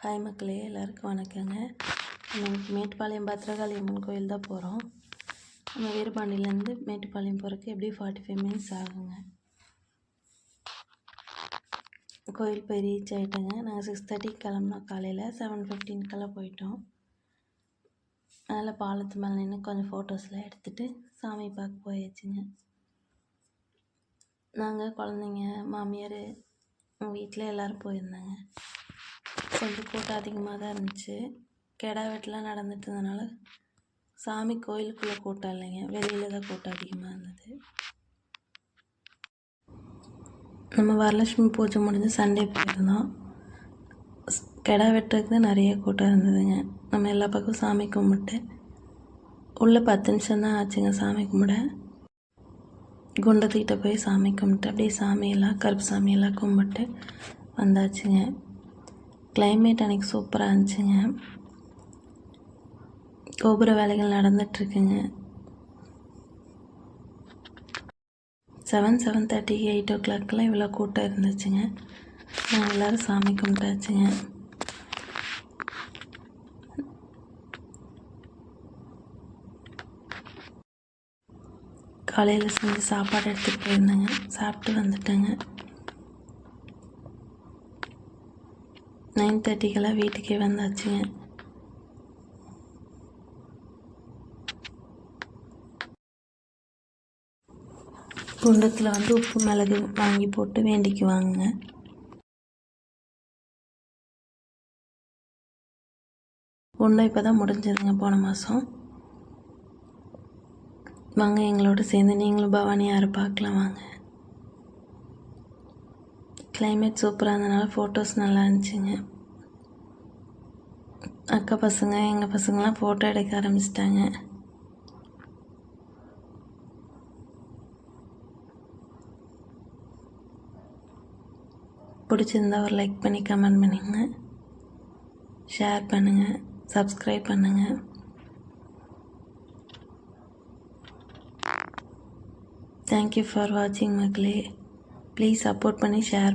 Hi மக்களே எல்லாருக்கும் வணக்கங்க. நம்ம இன்னைக்கு மேட்டுப்பாளையம் பத்ரகாளி அம்மன் கோயில் தான் போகிறோம் நம்ம வீரபாண்டியிலேருந்து மேட்டுப்பாளையம் போகிறதுக்கு எப்படி ஃபார்ட்டி ஃபைவ் மினிட்ஸ் ஆகுங்க. கோயில் போய் ரீச் ஆகிட்டேங்க நாங்கள் சிக்ஸ் தேர்ட்டிக்கு கிளம்புனோம் காலையில். செவன் ஃபிஃப்டீன்க்கெல்லாம் போயிட்டோம். அதனால் பாலத்து மேலே நின்று கொஞ்சம் ஃபோட்டோஸ்லாம் எடுத்துகிட்டு சாமி பார்க்க போயாச்சுங்க. நாங்கள் குழந்தைங்க மாமியார் வீட்டில் எல்லோரும் போயிருந்தாங்க. கொஞ்சம் கூட்டம் அதிகமாக தான் இருந்துச்சு. கெடா வெட்டெலாம் நடந்துட்டு இருந்தனால சாமி கோயிலுக்குள்ளே கூட்டம் இல்லைங்க. வெளியில் தான் கூட்டம் அதிகமாக இருந்தது. நம்ம வரலட்சுமி பூஜை முடிஞ்சு சண்டே போயிருந்தோம். கெடா வெட்டுறதுக்கு தான் நிறைய கூட்டம் இருந்ததுங்க. நம்ம எல்லா பக்கம் சாமி கும்பிட்டு உள்ளே பத்து நிமிஷம் தான் ஆச்சுங்க சாமி கும்பிட. குண்டத்துக்கிட்ட போய் சாமி கும்பிட்டு அப்படியே சாமியெல்லாம் கருப்பு சாமியெல்லாம் கும்பிட்டு வந்தாச்சுங்க. கிளைமேட் அன்றைக்கி சூப்பராக இருந்துச்சுங்க. கோபுர வேலைகள் நடந்துகிட்ருக்குங்க செவன் செவன் தேர்ட்டிக்கு எயிட் ஓ கிளாக்கெலாம் இவ்வளோ கூட்டம் இருந்துச்சுங்க. நான் எல்லோரும் சாமி கும்பிட்டாச்சுங்க. காலையில் செஞ்சு சாப்பாடு எடுத்துகிட்டு போயிருந்தேங்க. சாப்பிட்டு வந்துட்டேங்க. நைன் தேர்ட்டிக்கெல்லாம் வீட்டுக்கே வந்தாச்சுங்க குண்டத்தில் வந்து உப்பு மிளகு வாங்கி போட்டு வேண்டிக்குவாங்க குண்டம் இப்போ தான் முடிஞ்சதுங்க போன மாதம் வாங்க எங்களோட சேர்ந்து நீங்களும் பவானி யாரை பார்க்கலாம் வாங்க. கிளைமேட் சூப்பராக இருந்தனால ஃபோட்டோஸ் நல்லா இருந்துச்சுங்க. அக்கா பசங்க எங்கள் பசங்களாம் ஃபோட்டோ எடுக்க ஆரம்பிச்சிட்டாங்க. பிடிச்சிருந்தா ஒரு லைக் பண்ணி கமெண்ட் பண்ணுங்க. ஷேர் பண்ணுங்கள் சப்ஸ்கிரைப் பண்ணுங்கள் தேங்க்யூ ஃபார் வாட்சிங் மக்களே. ப்ளீஸ் சப்போர்ட் பண்ணி ஷேர்